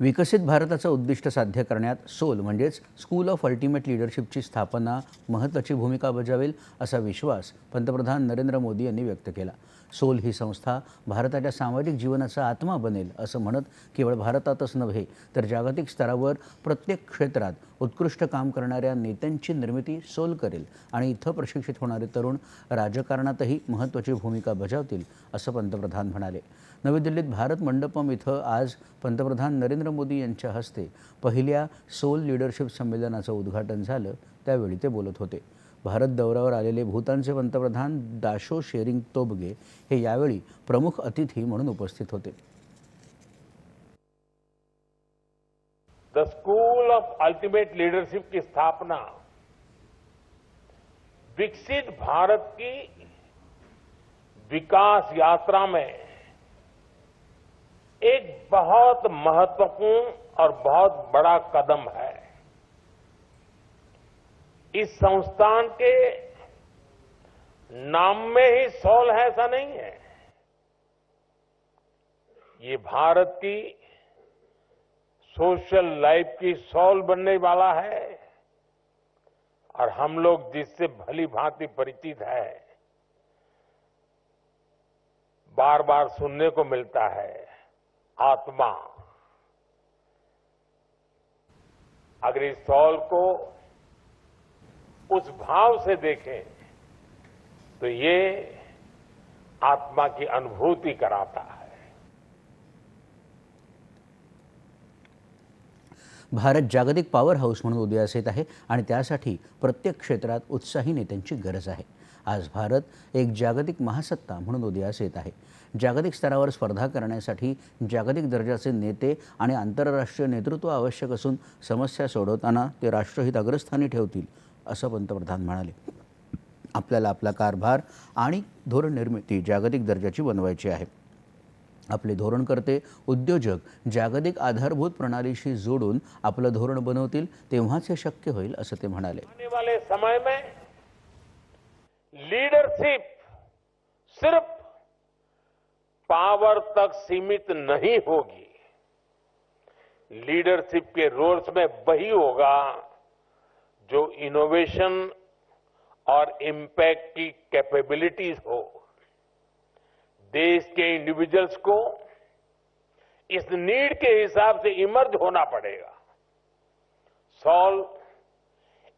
विकसित भारताचं उद्दिष्ट साध्य करण्यात सोल म्हणजेच स्कूल ऑफ अल्टिमेट लिडरशिपची स्थापना महत्त्वाची भूमिका बजावेल असा विश्वास पंतप्रधान नरेंद्र मोदी यांनी व्यक्त केला. सोल ही संस्था भारताच्या सामाजिक जीवनाचा आत्मा बनेल असं म्हणत केवळ भारतातच नव्हे तर जागतिक स्तरावर प्रत्येक क्षेत्रात उत्कृष्ट काम करणाऱ्या नेत्यांची निर्मिती सोल करेल आणि इथं प्रशिक्षित होणारे तरुण राजकारणातही महत्त्वाची भूमिका बजावतील असं पंतप्रधान म्हणाले. नवी दिल्लीत भारत मंडपम इथं आज पंतप्रधान नरेंद्र मोदी यांच्या हस्ते पहिल्या सोल लिडरशिप संमेलनाचं उद्घाटन झालं त्यावेळी ते बोलत होते. भारत दौऱ्यावर आलेले भूतानचे पंतप्रधान दाशो शेरिंग तोबगे हे यावेळी प्रमुख अतिथी म्हणून उपस्थित होते. The school of ultimate leadership की स्थापना विकसित भारत की विकास यात्रा में एक बहुत महत्वपूर्ण और बहुत बड़ा कदम है। इस संस्थान के नाम में ही सॉल है, ऐसा नहीं है। ये भारत की सोशल लाइफ की सॉल बनने वाला है। और हम लोग जिससे भली भांति परिचित है बार बार सुनने को मिलता है, आत्मा। अगर इस सॉल को उस भाव से देखें तो ये आत्मा की अनुभूति कराता है। भारत जागतिक पॉवर हाऊस म्हणून उदयास येत आहे आणि त्यासाठी प्रत्येक क्षेत्रात उत्साही नेत्यांची गरज आहे. आज भारत एक जागतिक महासत्ता म्हणून उदयास येत आहे. जागतिक स्तरावर स्पर्धा करण्यासाठी जागतिक दर्जाचे नेते आणि आंतरराष्ट्रीय नेतृत्व आवश्यक असून समस्या सोडवताना ते राष्ट्रहित अग्रस्थानी ठेवतील असं पंतप्रधान म्हणाले. आपल्याला आपला कारभार आणि धोरण निर्मिती जागतिक दर्जाची बनवायची आहे. आपले धोरणकर्ते उद्योजक जागतिक आधारभूत प्रणालीशी जोडून आपलं धोरण बनवतील, तेव्हाच हे शक्य होईल, असं ते म्हणाले. वाले समय में लीडरशिप सिर्फ़ पावर तक सीमित नहीं होगी. लीडरशिप के रोल्स में वही होगा जो इनोवेशन और इम्पैक्ट की कैपेबिलिटीज हो. देश के इंडिविजुअल्स को इस नीड के हिसाब से इमर्ज होना पड़ेगा। सॉल्व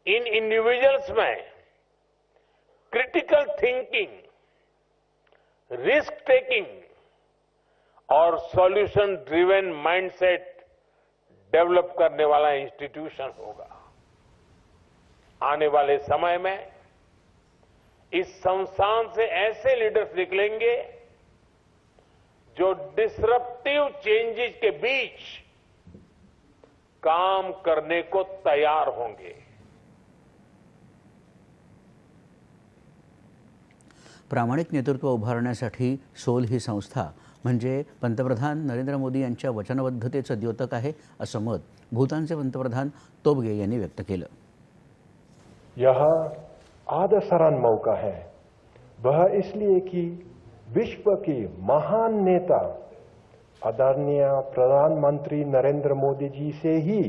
इन इंडिविजुअल्स में क्रिटिकल थिंकिंग रिस्क टेकिंग और सॉल्यूशन ड्रिवेन माइंडसेट डेवलप करने वाला इंस्टीट्यूशन होगा। आने वाले समय में इस संस्थान से ऐसे लीडर्स निकलेंगे जो डिसरप्टिव चेंजेस के बीच काम करने को तैयार होंगे। प्रामाणिक नेतृत्व उभारण्यासाठी सोल ही संस्था म्हणजे पंतप्रधान नरेंद्र मोदी यांच्या वचनबद्धतेचं द्योतक आहे असं मत भूतानचे पंतप्रधान तोबगे यांनी व्यक्त केलं. यह आदसरन मौका है। वह इसलिए कि विश्व की महान नेता, आदरणीय प्रधानमंत्री नरेंद्र मोदी जी से ही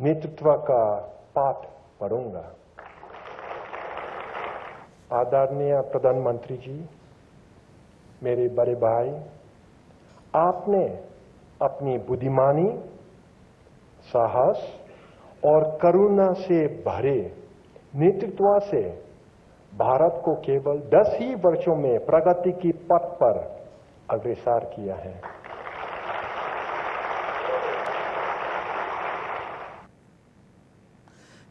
नेतृत्व का पाठ पढ़ूँगा। आदरणीय प्रधानमंत्री जी, मेरे बड़े भाई, आपने अपनी बुद्धिमानी, साहस और करुणा से भरे नेतृत्व से भारत को केवल 10 ही वर्षों में प्रगति की पथ पर अग्रसर किया है।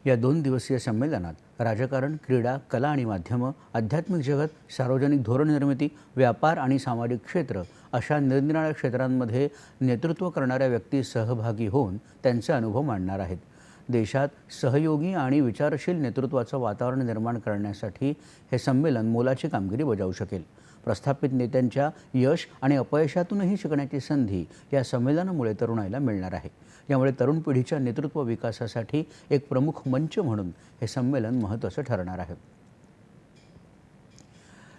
या दोन दिवसीय संमेलनात राजकारण क्रीडा कला आणि माध्यमं आध्यात्मिक जगत सार्वजनिक धोरण निर्मिती व्यापार आणि सामाजिक क्षेत्र अशा निरनिराळ्या क्षेत्रांमध्ये नेतृत्व करणाऱ्या व्यक्ती सहभागी होऊन त्यांचे अनुभव मांडणार आहेत. देशात सहयोगी आणि विचारशील नेतृत्वाचं वातावरण निर्माण करण्यासाठी हे संमेलन मोलाची कामगिरी बजावू शकेल. प्रस्थापित नेत्यांच्या यश आणि अपयशातूनही शिकण्याची संधी या संमेलनामुळे तरुणाईला मिळणार आहे. यामुळे तरुण पिढीच्या नेतृत्व विकासासाठी एक प्रमुख मंच म्हणून हे संमेलन महत्त्वाचं ठरणार आहे.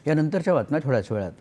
यानंतरच्या बातम्या थोड्याच वेळात.